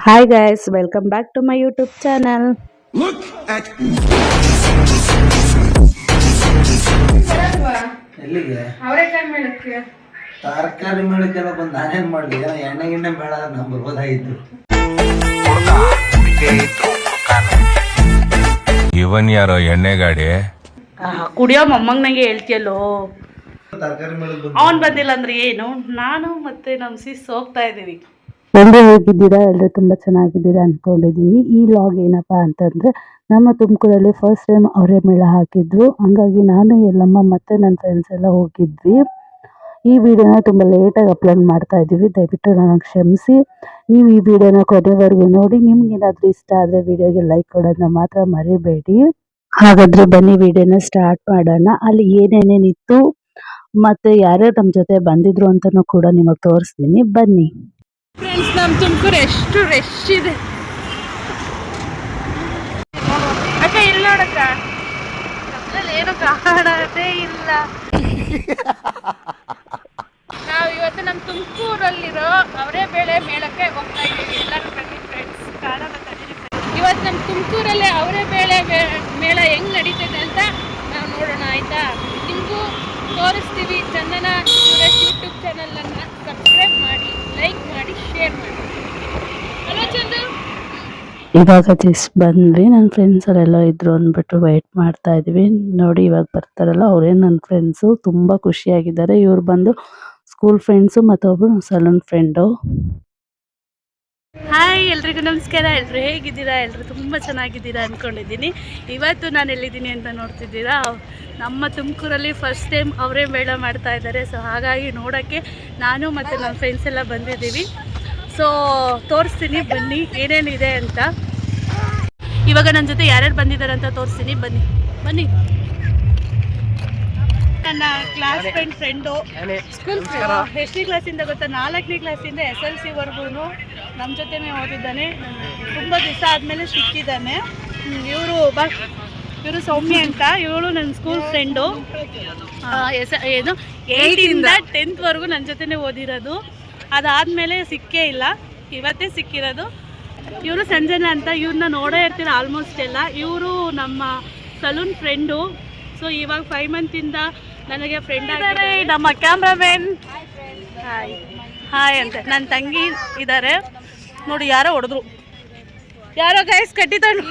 Hi guys welcome back to my YouTube channel Look at ಎಲ್ಲಿಗೆ? ತರಕಾರಿ ಮೇಳಕ್ಕೆಲ್ಲ ಬಂದು ನಾನೇನ್ ಮಾಡ್ಲಿ ಏನೋ ಎಣ್ಣೆ ಗಿಣ್ಣೆ ಬೇಡ ನಮ್ ಬರ್ಬೋದಾಗಿತ್ತು ಇವನ್ ಯಾರೋ ಎಣ್ಣೆ ಗಾಡಿ? ಕುಡಿಯೋ ಮೊಮ್ಮಗನಿಗೆ ಹೇಳ್ತಿಯಲ್ಲೋ? ತರಕಾರಿ ಮೇಳಕ್ಕೆ ಬಂದು ಅವನ್ ಬಂದಿಲ್ಲ ಅಂದ್ರೆ ಏನು? ನಾನು ಮತ್ತೆ ನಮ್ಮ ಸಿಸ್ ಹೋಗ್ತಾ ಇದೀವಿ ಎಲ್ಲರೂ ಹೇಗಿದ್ದೀರಾ? ಎಲ್ಲರೂ ತುಂಬ ಚೆನ್ನಾಗಿದ್ದೀರಾ ಅಂದ್ಕೊಂಡಿದ್ದೀನಿ ಈ ಲಾಗ್ ಏನಪ್ಪ ಅಂತಂದರೆ, ನಮ್ಮ ತುಮಕೂರಲ್ಲಿ ಫಸ್ಟ್ ಟೈಮ್ ಅವರೇ ಮೇಳ ಹಾಕಿದ್ರು. ಹಂಗಾಗಿ ನಾನು, ಎಲ್ಲಮ್ಮ ಮತ್ತು ನನ್ನ ಫ್ರೆಂಡ್ಸ್ ಎಲ್ಲ ಹೋಗಿದ್ವಿ. ಈ ವಿಡಿಯೋನ ತುಂಬ ಲೇಟಾಗಿ ಅಪ್ಲೋಡ್ ಮಾಡ್ತಾ ಇದ್ದೀವಿ. ದಯವಿಟ್ಟು ನನಗೆ ಕ್ಷಮಿಸಿ. ನೀವು ಈ ವಿಡಿಯೋನ ಕೊನೆವರೆಗೂ ನೋಡಿ ನಿಮ್ಗೇನಾದರೂ ಇಷ್ಟ ಆದರೆ ವಿಡಿಯೋಗೆ ಲೈಕ್ ಕೊಡೋದನ್ನ ಮಾತ್ರ ಮರಿಬೇಡಿ. ಹಾಗಾದ್ರೆ ಬನ್ನಿ ವಿಡಿಯೋನ ಸ್ಟಾರ್ಟ್ ಮಾಡೋಣ. ಅಲ್ಲಿ ಏನೇನೇನಿತ್ತು, ಮತ್ತೆ ಯಾರ್ಯಾರು ನಮ್ಮ ಜೊತೆ ಬಂದಿದ್ರು ಅಂತಲೂ ಕೂಡ ನಿಮಗೆ ತೋರಿಸ್ತೀನಿ. ಬನ್ನಿ. ಫ್ರೆಂಡ್ಸ್ ನಮ್ಮ ತುಮಕೂರು ಎಷ್ಟು ರಶ್ ಇದೆ. ಅಕ್ಕ, ಇಲ್ಲಿ ನೋಡಕ್ಕ. ಅದ್ರಲ್ಲಿ ಏನು ಕಾಣದೇ ಇಲ್ಲ. ನಾವು ಇವತ್ತು ನಮ್ಮ ತುಮಕೂರಲ್ಲಿರೋ ಅವರೇ ಬೇಳೆ ಮೇಳಕ್ಕೆ ಹೋಗ್ತಾ ಇದ್ದೀವಿ. ಎಲ್ಲರೂ ಬನ್ನಿ ಫ್ರೆಂಡ್ಸ್ ಕಾಣ ಇವತ್ತು ನಮ್ಮ ತುಮಕೂರಲ್ಲೇ ಅವರೇ ಬೇಳೆ ಮೇಳ ಹೆಂಗ್ ನಡೀತದೆ ಅಂತ ನಾವು ನೋಡೋಣ, ಆಯ್ತಾ? ನಿಮಗೂ ತೋರಿಸ್ತೀವಿ ಚಂದನ ಯೂಟ್ಯೂಬ್ ಚಾನಲನ್ನು ಸಬ್ಸ್ಕ್ರೈಬ್ ಮಾಡಿ ಲೈಕ್ ಮಾಡಿ ಶೇರ್ ಮಾಡಿ ಅಲ್ವಾ ಚಂದು ಇವಾಗ ಜಸ್ಟ್ ಬಂದ್ವಿ ನನ್ನ ಫ್ರೆಂಡ್ಸ್ ಅವರೆಲ್ಲ ಇದ್ರು ಅಂದ್ಬಿಟ್ಟು ವೆಯ್ಟ್ ಮಾಡ್ತಾ ಇದ್ವಿ. ನೋಡಿ ಇವಾಗ ಬರ್ತಾರಲ್ಲ, ಅವರೇ ನನ್ನ ಫ್ರೆಂಡ್ಸು ತುಂಬ ಖುಷಿಯಾಗಿದ್ದಾರೆ. ಇವ್ರು ಬಂದು ಸ್ಕೂಲ್ ಫ್ರೆಂಡ್ಸು ಮತ್ತೊಬ್ರು ಸಲೂನ್ ಫ್ರೆಂಡು ಹಾಯ್ ಎಲ್ರಿಗೂ ನಮಸ್ಕಾರ. ಎಲ್ಲರೂ ಹೇಗಿದ್ದೀರಾ? ಎಲ್ಲರೂ ತುಂಬ ಚೆನ್ನಾಗಿದ್ದೀರಾ ಅಂದ್ಕೊಂಡಿದ್ದೀನಿ ಇವತ್ತು ನಾನು ಎಲ್ಲಿದ್ದೀನಿ ಅಂತ ನೋಡ್ತಿದ್ದೀರಾ? ನಮ್ಮ ತುಮಕೂರಲ್ಲಿ ಫಸ್ಟ್ ಟೈಮ್ ಅವರೇ ಮೇಳ ಮಾಡ್ತಾ ಇದ್ದಾರೆ. ಸೊ ಹಾಗಾಗಿ ನೋಡೋಕ್ಕೆ ನಾನು ಮತ್ತು ನನ್ನ ಫ್ರೆಂಡ್ಸ್ ಎಲ್ಲ ಬಂದಿದ್ದೀವಿ. ಸೊ ತೋರಿಸ್ತೀನಿ ಬನ್ನಿ ಏನೇನಿದೆ ಅಂತ. ಇವಾಗ ನನ್ನ ಜೊತೆ ಯಾರ್ಯಾರು ಬಂದಿದ್ದಾರೆ ಅಂತ ತೋರಿಸ್ತೀನಿ ಬನ್ನಿ. ಬನ್ನಿ. ನನ್ನ ಕ್ಲಾಸ್ ಫ್ರೆಂಡ್ ಫ್ರೆಂಡು ಸ್ಕೂಲ್ ಎಷ್ಟನೇ ಕ್ಲಾಸಿಂದ ಗೊತ್ತಾ? ನಾಲ್ಕನೇ ಕ್ಲಾಸಿಂದ ಎಸ್ ಎಲ್ ಸಿವರೆಗೂ ನಮ್ಮ ಜೊತೆನೇ ಓದಿದ್ದಾನೆ. ತುಂಬ ದಿವಸ ಆದಮೇಲೆ ಸಿಕ್ಕಿದ್ದಾನೆ. ಇವರು ಬಾ ಇವರು ಸೌಮ್ಯ ಅಂತ. ಇವಳು ನನ್ನ ಸ್ಕೂಲ್ ಫ್ರೆಂಡು ಎಸ್ ಏನು? ಏಯ್ಟಿಂದ ಟೆಂತ್ವರೆಗೂ ನನ್ನ ಜೊತೆನೇ ಓದಿರೋದು. ಅದಾದಮೇಲೆ ಸಿಕ್ಕೇ ಇಲ್ಲ. ಇವತ್ತೇ ಸಿಕ್ಕಿರೋದು. ಇವರು ಸಂಜನಾ ಅಂತ ಇವ್ರನ್ನ ನೋಡೇ ಇರ್ತೀನಿ ಆಲ್ಮೋಸ್ಟ್ ಎಲ್ಲ. ಇವರು ನಮ್ಮ ಸಲೂನ್ ಫ್ರೆಂಡು ಸೊ ಇವಾಗ ಫೈವ್ ಮಂತಿಂದ ನನಗೆ ಫ್ರೆಂಡ್ ಆಗಿದ್ದಾರೆ. ನಮ್ಮ ಕ್ಯಾಮ್ರಾಮನ್ ಹಾಯ್ ಹಾಯ್ ಅಂತ. ನನ್ನ ತಂಗಿ ಇದ್ದಾರೆ ನೋಡಿ ಯಾರೋ ಹೊಡೆದ್ರು. ಯಾರೋ ಗೈಸ್ ಕಟ್ಟಿದ್ದಾಳು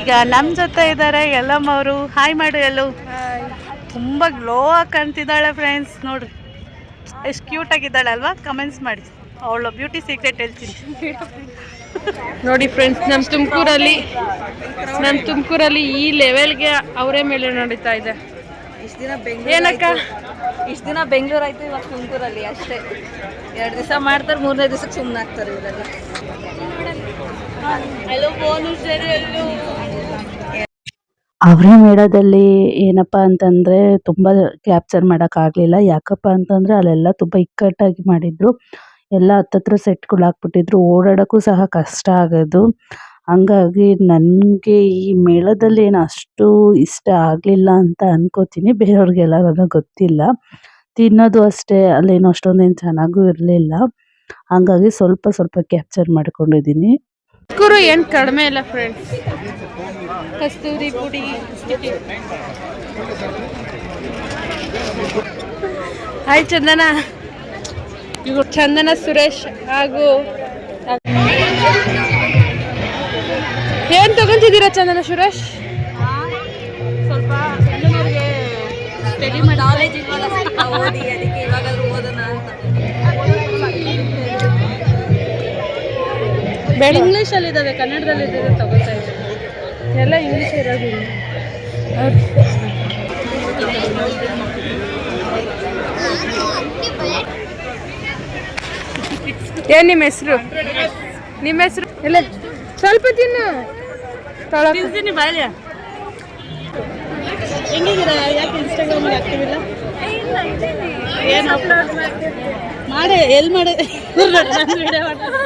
ಈಗ ನಮ್ಮ ಜೊತೆ ಇದ್ದಾರೆ ಎಲ್ಲಮ್ಮ ಅವರು. ಹಾಯ್ ಮಾಡು ಎಲ್ಲೂ ತುಂಬ ಗ್ಲೋ ಆಗಿ ಕಾಣ್ತಿದ್ದಾಳೆ ಫ್ರೆಂಡ್ಸ್ ನೋಡ್ರಿ. ಎಷ್ಟು ಕ್ಯೂಟ್ ಆಗಿದ್ದಾಳೆ ಅಲ್ವಾ? ಕಮೆಂಟ್ಸ್ ಮಾಡಿ. ಅವಳು ಬ್ಯೂಟಿ ಸೀಕ್ರೆಟ್ ಹೇಳ್ತೀನಿ. ನೋಡಿ ಫ್ರೆಂಡ್ಸ್ ನಮ್ಮ ತುಮಕೂರಲ್ಲಿ ನಮ್ಮ ತುಮಕೂರಲ್ಲಿ ಈ ಲೆವೆಲ್ಗೆ ಅವರೇ ಮೇಲೆ ನಡೀತಾ ಇದೆ. ಇಷ್ಟು ದಿನ ಬೆಂಗಳೂರು ಏನಕ್ಕ? ಇಷ್ಟು ದಿನ ಬೆಂಗಳೂರು ಆಯ್ತು ಇವಾಗ ತುಮಕೂರಲ್ಲಿ ಅಷ್ಟೇ. ಎರಡು ದಿವಸ ಮಾಡ್ತಾರೆ ಮೂರನೇ ದಿವಸಕ್ಕೆ ಸುಮ್ಮನೆ ಆಗ್ತಾರೆ ಇವರೆಲ್ಲ ಹಲೋ ಅವರೇ ಮೇಳದಲ್ಲಿ ಏನಪ್ಪ ಅಂತಂದರೆ ತುಂಬ ಕ್ಯಾಪ್ಚರ್ ಮಾಡೋಕ್ಕಾಗಲಿಲ್ಲ ಯಾಕಪ್ಪ ಅಂತಂದರೆ ಅಲ್ಲೆಲ್ಲ ತುಂಬ ಇಕ್ಕಟ್ಟಾಗಿ ಮಾಡಿದ್ರು. ಎಲ್ಲ ಹತ್ತತ್ರ ಸೆಟ್ಗಳು ಹಾಕ್ಬಿಟ್ಟಿದ್ರು. ಓಡಾಡೋಕ್ಕೂ ಸಹ ಕಷ್ಟ ಆಗೋದು. ಹಂಗಾಗಿ ನನಗೆ ಈ ಮೇಳದಲ್ಲಿ ಏನು ಅಷ್ಟು ಇಷ್ಟ ಆಗಲಿಲ್ಲ ಅಂತ ಅನ್ಕೋತೀನಿ. ಬೇರೆಯವ್ರಿಗೆಲ್ಲ ಗೊತ್ತಿಲ್ಲ. ತಿನ್ನೋದು ಅಷ್ಟೇ, ಅಲ್ಲೇನು ಅಷ್ಟೊಂದೇನು ಚೆನ್ನಾಗೂ ಇರಲಿಲ್ಲ. ಹಂಗಾಗಿ ಸ್ವಲ್ಪ ಸ್ವಲ್ಪ ಕ್ಯಾಪ್ಚರ್ ಮಾಡ್ಕೊಂಡಿದ್ದೀನಿ. ಏನು ಕಡಿಮೆ ಇಲ್ಲ ಫ್ರೆಂಡ್ಸ್ ಕಸ್ತೂರಿ ಪುಡಿ ಹಾಯ್ ಚಂದನ. ಇವು ಚಂದನ ಸುರೇಶ್ ಹಾಗೂ ಏನ್ ತಗೊಂತಿದ್ದೀರಾ ಚಂದನ ಸುರೇಶ್? ಸ್ವಲ್ಪ ಸ್ಟಡಿ ಮಾಡಿ ನಾಲೆಜ್ ಓದಿ ಅದಕ್ಕೆ ಇವಾಗಾದ್ರೂ ಓದೋಣ ಅಂತ. ಇಂಗ್ಲೀಷಲ್ಲಿ ಇದ್ದಾವೆ ಕನ್ನಡದಲ್ಲಿ ಇದ್ದಾವೆ ತಗೋತಾ ಇದ್ದೀನಿ. ಎಲ್ಲ ಇಂಗ್ಲೀಷ್ ಇರೋದಿಲ್ಲ. ಏನ್ ನಿಮ್ಮ ಹೆಸರು? ನಿಮ್ಮ ಹೆಸರು? ಎಲ್ಲ ಸ್ವಲ್ಪ ತಿನ್ನು. ತೊಳಕ. ತಿಂತೀನಿ ಬಾಳ್ಯ ಹೆಂಗಿದ್ದೀರಾ? ಯಾಕೆ ಇನ್ಸ್ಟಾಗ್ರಾಮ್ ಹಾಕ್ತಿವಿಲ್ಲ ಇಲ್ಲ? ಏನು? ಅಪ್ಲೋಡ್ ಮಾಡಿ ಎಲ್ಲಿ ಮಾಡಿ?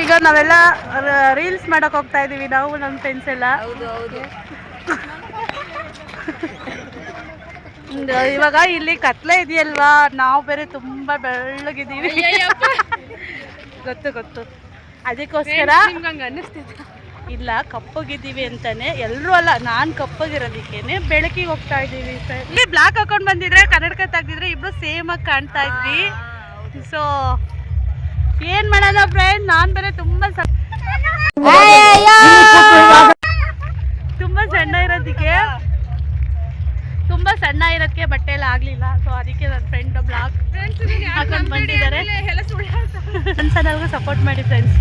ಈಗ ನಾವೆಲ್ಲ ರೀಲ್ಸ್ ಮಾಡಕ್ ಹೋಗ್ತಾ ಇದೀವಿ ನಾವು ನಮ್ಮ ಫ್ರೆಂಡ್ಸ್ ಎಲ್ಲ. ಹೌದು ಹೌದು. ಒಂದು ಇವಾಗ ಇಲ್ಲಿ ಕತ್ಲೆ ಇದೆಯಲ್ವಾ? ನಾವು ಬೇರೆ ತುಂಬಾ ಬೆಳ್ಳಗಿದ್ದೀವಿ. ಗೊತ್ತು ಗೊತ್ತು. ಅದಕ್ಕೋಸ್ಕರ ಇಲ್ಲ ಕಪ್ಪಗಿದ್ದೀವಿ ಅಂತಾನೆ. ಎಲ್ಲರೂ ಅಲ್ಲ ನಾನು ಕಪ್ಪಗಿರೋದಕ್ಕೇನೆ ಬೆಳಕಿಗೆ ಹೋಗ್ತಾ ಇದ್ದೀವಿ ಸರ್ ಇಲ್ಲಿ ಬ್ಲಾಕ್ ಹಾಕೊಂಡ್ ಬಂದಿದ್ರೆ ಸೇಮ್ ಆಗಿ ಕಾಣ್ತಾ ಇದ್ವಿ. ಸೊ ಏನ್ ಮಾಡೋಣ ಫ್ರೆಂಡ್ ನಾನ್ ಬೇರೆ ತುಂಬಾ ತುಂಬಾ ಸಣ್ಣ ಇರೋದಕ್ಕೆ. ತುಂಬಾ ಸಣ್ಣ ಇರೋದಕ್ಕೆ ಬಟ್ಟೆ ಎಲ್ಲ ಆಗ್ಲಿಲ್ಲ. ಸೊ ಅದಕ್ಕೆ ನನ್ನ ಫ್ರೆಂಡ್ ಬ್ಲಾಗ್ ಹಾಕೊಂಡು ಬಂದಿದ್ದಾರೆ. ಫ್ರೆಂಡ್ಸ್ ಎಲ್ಲರಿಗೂ ಸಪೋರ್ಟ್ ಮಾಡಿ ಫ್ರೆಂಡ್ಸ್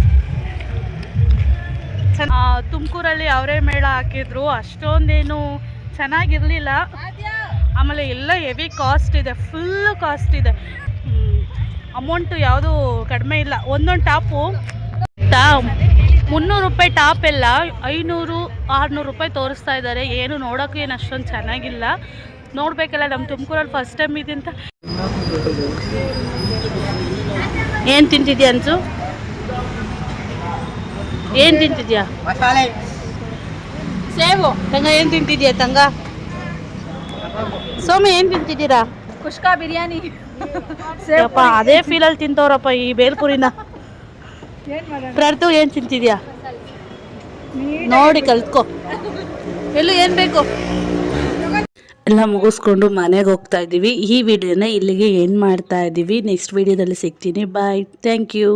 ತುಮಕೂರಲ್ಲಿ ಅವರೇ ಮೇಳ ಹಾಕಿದ್ರು. ಅಷ್ಟೊಂದೇನು ಚೆನ್ನಾಗಿರಲಿಲ್ಲ. ಆಮೇಲೆ ಎಲ್ಲ ಹೆವಿ ಕಾಸ್ಟ್ ಇದೆ ಫುಲ್ ಕಾಸ್ಟ್ ಇದೆ. ಅಮೌಂಟು ಯಾವುದು ಕಡಿಮೆ ಇಲ್ಲ. ಒಂದೊಂದು ಟಾಪು ಟಾ ಮುನ್ನೂರು ರೂಪಾಯಿ ಟಾಪ್ ಎಲ್ಲ ಐನೂರು ಆರುನೂರು ರೂಪಾಯಿ ತೋರಿಸ್ತಾ ಇದ್ದಾರೆ. ಏನು ನೋಡೋಕೆ ಏನು ಅಷ್ಟೊಂದು ಚೆನ್ನಾಗಿಲ್ಲ. ನೋಡಬೇಕಲ್ಲ ನಮ್ಮ ತುಮಕೂರಲ್ಲಿ ಫಸ್ಟ್ ಟೈಮ್ ಇದೆ ಅಂತ ಏನು ತಿಂತಿದ್ಯಾ ಅನ್ಸು ಏನು ತಿಂತಿದ್ಯಾ? ಸೇವು ತಂಗ ಏನು ತಿಂತಿದ್ಯಾ ತಂಗ? ಸೋಮೆ ಏನು ತಿಂತಿದ್ದೀರಾ? ಕುಷ್ಕಾ ಬಿರಿಯಾನಿ. ಅಪ್ಪ ಅದೇ ಫೀಲಲ್ಲಿ ತಿಂತವ್ರಪ್ಪ ಈ ಬೇಲ್ಪುರಿನ. ಪ್ರರ್ತು ಏನು ತಿಂತಿದ್ಯಾ? ನೋಡಿ ಕಲ್ತ್ಕೊ. ಎಲ್ಲೂ ಏನು ಬೇಕು? ಎಲ್ಲ ಮುಗಿಸ್ಕೊಂಡು ಮನೆಗೆ ಹೋಗ್ತಾ ಇದ್ದೀವಿ. ಈ ವಿಡಿಯೋನ ಇಲ್ಲಿಗೆ ಏನು ಮಾಡ್ತಾ ಇದ್ದೀವಿ? ನೆಕ್ಸ್ಟ್ ವಿಡಿಯೋದಲ್ಲಿ ಸಿಗ್ತೀನಿ. Bye thank you